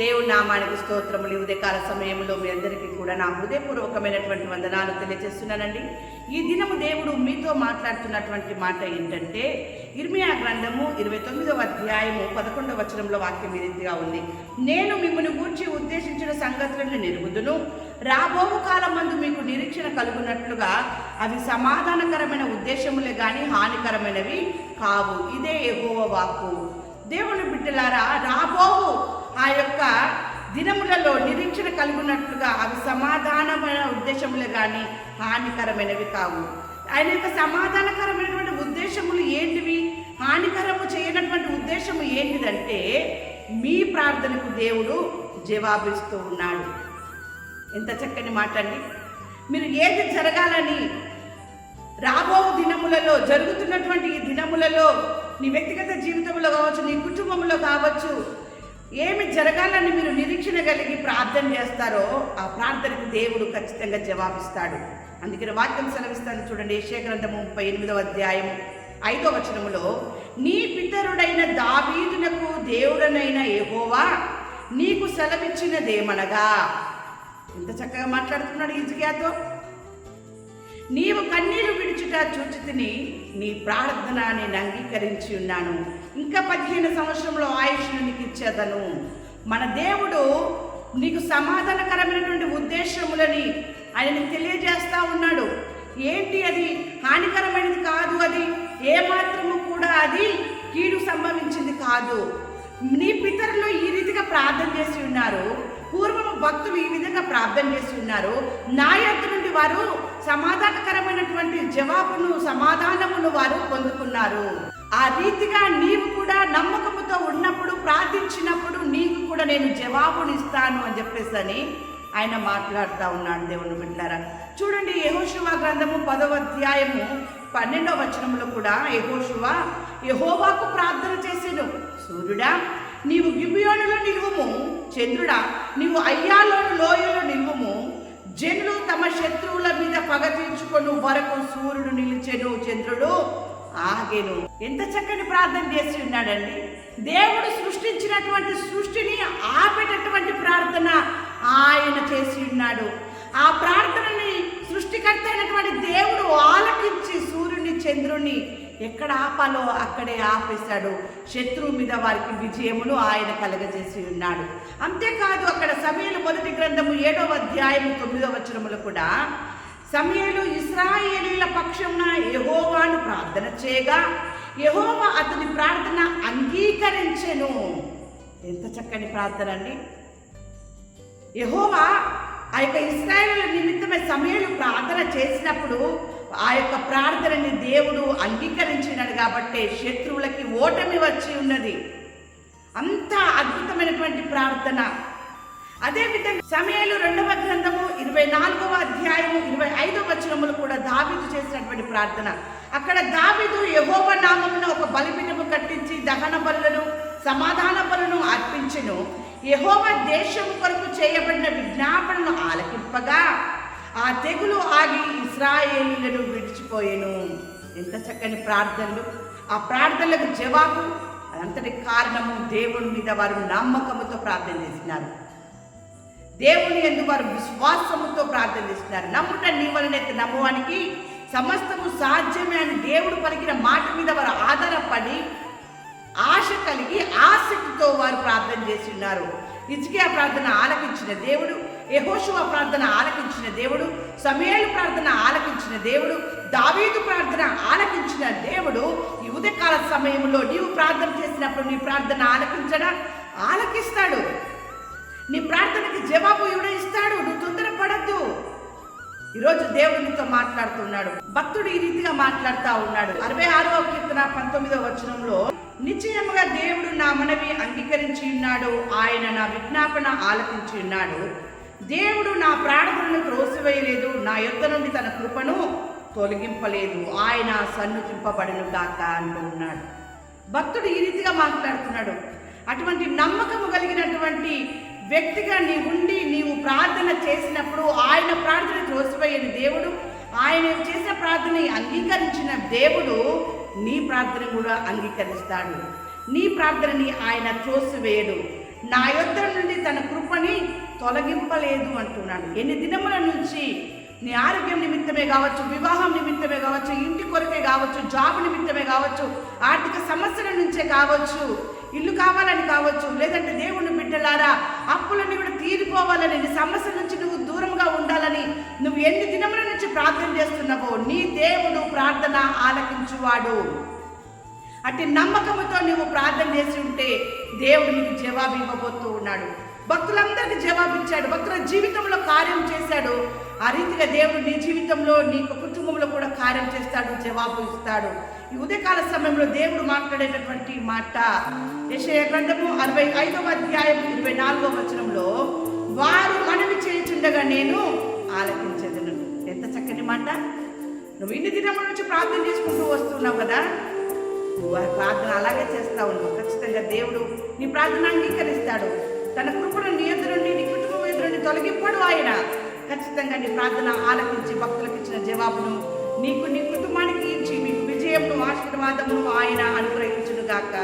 దేవుడి నామానికి స్తోత్రములు. ఉదయకాల సమయంలో మీ అందరికీ కూడా నా హృదయపూర్వకమైనటువంటి వందనాలు తెలియజేస్తున్నానండి. ఈ దినము దేవుడు మీతో మాట్లాడుతున్నటువంటి మాట ఏంటంటే ఇర్మియా గ్రంథము ఇరవై తొమ్మిదవ అధ్యాయము పదకొండవ వచనంలో వాక్యం ఈ రీతిగా ఉంది. నేను మిమ్మల్ని గూర్చి ఉద్దేశించిన సంగతులను నిరుగుదును. రాబోవు కాలం మందు మీకు నిరీక్షణ కలుగునట్లుగా అవి సమాధానకరమైన ఉద్దేశములే కానీ హానికరమైనవి కావు. ఇదే ఎగువ వాక్కు. దేవుని బిడ్డలారా రాబోవు ఆ యొక్క దినములలో నిరీక్షణ కలిగినట్లుగా అవి సమాధానమైన ఉద్దేశములు కానీ హానికరమైనవి కావు. ఆయన యొక్క సమాధానకరమైనటువంటి ఉద్దేశములు ఏంటివి? హానికరము చేయనటువంటి ఉద్దేశము ఏంటిదంటే మీ ప్రార్థనకు దేవుడు జవాబిస్తూ ఉన్నాడు. ఎంత చక్కని మాట అండి. మీరు ఏది జరగాలని రాబో దినములలో జరుగుతున్నటువంటి ఈ దినములలో నీ వ్యక్తిగత జీవితంలో కావచ్చు నీ కుటుంబంలో కావచ్చు ఏమి జరగాలని మీరు నిరీక్షణ కలిగి ప్రార్థన చేస్తారో ఆ ప్రార్థనకు దేవుడు ఖచ్చితంగా జవాబిస్తాడు. అందుకని వాక్యం సెలవిస్తాను. చూడండి ఏషియా గ్రంథము ముప్పై ఎనిమిదవ అధ్యాయం ఐదో వచనములో నీ పితరుడైన దావీదునకు దేవుడనైన యెహోవా నీకు సెలవిచ్చినదేమనగా? ఎంత చక్కగా మాట్లాడుతున్నాడు ఇజ్కియాతో నీవు కన్నీరు విడిచుట చూచితిని నీ ప్రార్థన నేను అంగీకరించి ఉన్నాను. ఇంకా పదిహేను సంవత్సరంలో ఆయుష్ను నీకు ఇచ్చేదను. మన దేవుడు నీకు సమాధానకరమైనటువంటి ఉద్దేశములని ఆయన నీకు తెలియజేస్తా ఉన్నాడు. ఏంటి అది? హానికరమైనది కాదు అది. ఏమాత్రము కూడా అది కీడు సంభవించింది కాదు. నీ పితరులు ఈ రీతిగా ప్రార్థన చేసి ఉన్నారు. పూర్వము భక్తులు ఈ విధంగా ప్రార్థన చేసి ఉన్నారు. నా యొక్క నుండి వారు సమాధానకరమైనటువంటి జవాబును సమాధానమును వారు పొందుకున్నారు. ఆ రీతిగా నీవు కూడా నమ్మకముతో ఉన్నప్పుడు ప్రార్థించినప్పుడు నీకు కూడా నేను జవాబునిస్తాను అని చెప్పేసి అని ఆయన మాట్లాడుతూ ఉన్నాడు దేవుని బిడ్డారా చూడండి యహోశివ గ్రంథము పదవ అధ్యాయము పన్నెండవ వచనంలో కూడా యహోశివ యహోవాకు ప్రార్థన చేసేను. సూర్యుడా నీవు గిబియోనులో నిలువము చంద్రుడా నీవు అయ్యాలోని లోయలో నిలువము జనులు తమ శత్రువుల మీద పగ తీర్చుకొని వరకు సూర్యుడు నిలిచెను చంద్రుడు. ఆగెను. ఎంత చక్కని ప్రార్థన చేసి ఉన్నాడండి. దేవుడు సృష్టించినటువంటి సృష్టిని ఆపేటటువంటి ప్రార్థన ఆయన చేసి ఉన్నాడు. ఆ ప్రార్థనని సృష్టికర్త అయినటువంటి దేవుడు ఆలకించి సూర్యుని చంద్రుని ఎక్కడ ఆపాలో అక్కడే ఆపేశాడు. శత్రువు మీద వారికి విజయమును ఆయన కలగజేసి ఉన్నాడు. అంతేకాదు అక్కడ సమయంలో మొదటి గ్రంథము ఏడవ అధ్యాయము తొమ్మిదవ వచనములు కూడా సమయంలో ఇస్రాయేలీల పక్షమున యహోవాను ప్రార్థన చేయగా యహోవా అతని ప్రార్థన అంగీకరించెను. ఎంత చక్కని ప్రార్థన అండి. యహోవా ఆ యొక్క ఇస్రాయేల్ నిమిత్తమే సమయంలో ప్రార్థన చేసినప్పుడు ఆ యొక్క ప్రార్థనని దేవుడు అంగీకరించినాడు కాబట్టి శత్రువులకి ఓటమి వచ్చి ఉన్నది. అంత అద్భుతమైనటువంటి ప్రార్థన. అదేవిధంగా సమయాలు రెండవ గ్రంథము ఇరవై నాలుగవ అధ్యాయము ఇరవై ఐదవ వచనములు కూడా దావీదు చేసినటువంటి ప్రార్థన. అక్కడ దావీదు యహోవ నామమున ఒక బలిపీఠము కట్టించి దహన బలులను సమాధాన బలును అర్పించెను. యహోవ దేశము కొరకు చేయబడిన విజ్ఞాపనను ఆలకింపగా ఆ తెగులు ఆగి ఇస్రాయేలులను విడిచిపోయెను. ఎంత చక్కని ప్రార్థనలు. ఆ ప్రార్థనలకు జవాబు అంతటి కారణము దేవుని మీద వారు నమ్మకముతో ప్రార్థన చేసినారు. దేవుని ఎందు వారు విశ్వాసముతో ప్రార్థన చేస్తున్నారు. నమ్ముట నీ వలనైతే నమ్మవానికి సమస్తము సాధ్యమే అని దేవుడు పలికిన మాట మీద వారు ఆధారపడి ఆశ కలిగి ఆసక్తితో వారు ప్రార్థన చేసి ఉన్నారు ఇజ్కియా ప్రార్థన ఆలకించిన దేవుడు యహోషువ ప్రార్థన ఆలకించిన దేవుడు సమేలు ప్రార్థన ఆలకించిన దేవుడు దావీదు ప్రార్థన ఆలకించిన దేవుడు ఈ ఉదయకాల సమయంలో నీవు ప్రార్థన చేసినప్పుడు నీ ప్రార్థన ఆలకించడా? ఆలకిస్తాడు. నీ ప్రార్థనకి జవాబు ఎవడో ఇస్తాడు. నువ్వు తొందరపడద్దు. ఈరోజు దేవుడు నీతో మాట్లాడుతున్నాడు. భక్తుడు ఈ రీతిగా మాట్లాడుతూ ఉన్నాడు. అరవై ఆరవ కీర్తన పంతొమ్మిదవ వచనంలో నిశ్చయముగా దేవుడు నా మనవి అంగీకరించి ఉన్నాడు. ఆయన నా విజ్ఞాపన ఆలకించి ఉన్నాడు. దేవుడు నా ప్రార్థనను త్రోసివేయలేదు నా యొద్ద నుండి తన కృపను తొలగింపలేదు. ఆయన సన్నుతింపబడును గాక అంటూ ఉన్నాడు. భక్తుడు ఈ రీతిగా మాట్లాడుతున్నాడు. అటువంటి నమ్మకము కలిగినటువంటి వ్యక్తిగా నీ ఉండి నీవు ప్రార్థన చేసినప్పుడు ఆయన ప్రార్థన త్రోసివేయని దేవుడు ఆయన చేసిన ప్రార్థన అంగీకరించిన దేవుడు నీ ప్రార్థన కూడా అంగీకరిస్తాడు. నీ ప్రార్థనని ఆయన త్రోసివేయడు. నా యొద్ధ నుండి తన కృపని తొలగింపలేదు అంటున్నాడు. ఎన్ని దినముల నుంచి నీ ఆరోగ్యం నిమిత్తమే కావచ్చు వివాహం నిమిత్తమే కావచ్చు ఇంటి కొరకే కావచ్చు జాబ్ నిమిత్తమే కావచ్చు ఆర్థిక సమస్యల నుంచే కావచ్చు ఇల్లు కావాలని కావచ్చు లేదంటే దేవుని బిడ్డలారా అప్పులన్నీ కూడా తీరిపోవాలని నీ సమస్యల నుంచి నువ్వు దూరంగా ఉండాలని నువ్వు ఎన్ని దినముల నుంచి ప్రార్థన చేస్తున్నావో నీ దేవుడు ప్రార్థన ఆలకించువాడు. అట్టి నమ్మకముతో నువ్వు ప్రార్థన చేసి ఉంటే దేవుడు నీకు జవాబు ఇవ్వబోతూ ఉన్నాడు. భక్తులందరికీ జవాబు ఇచ్చాడు భక్తుల జీవితంలో కార్యం చేశాడు. ఆ రీతిగా దేవుడు నీ జీవితంలో నీ కుటుంబంలో కూడా కార్యం చేస్తాడు జవాబు ఇస్తాడు. ఈ ఉదయకాల సమయంలో దేవుడు మాట్లాడేటటువంటి మాట. యశయ గ్రంథము అరవై ఐదవ అధ్యాయం ఇరవై నాలుగవ వచనంలో వారు మనవి చేయుచుండగా నేను ఆలకించదును. ఎంత చక్కని మాట. నువ్వు ఇన్ని దినముల నుంచి ప్రార్థన చేసుకుంటూ వస్తున్నావు కదా? నువ్వు ప్రార్థన అలాగే చేస్తా ఉన్నావు. ఖచ్చితంగా దేవుడు నీ ప్రార్థన అంగీకరిస్తాడు. తన కృపను నీ ఎదురు నీ కుటుంబం ఎదురు నుండి తొలగిపోడు ఆయన. ఖచ్చితంగా నీ ప్రార్థన ఆలకించి భక్తులకు ఇచ్చిన జవాబును నీకు నీ కుటుంబానికి ఇచ్చి మీకు విజయమును ఆశీర్వాదమును ఆయన అనుగ్రహించునుగాక.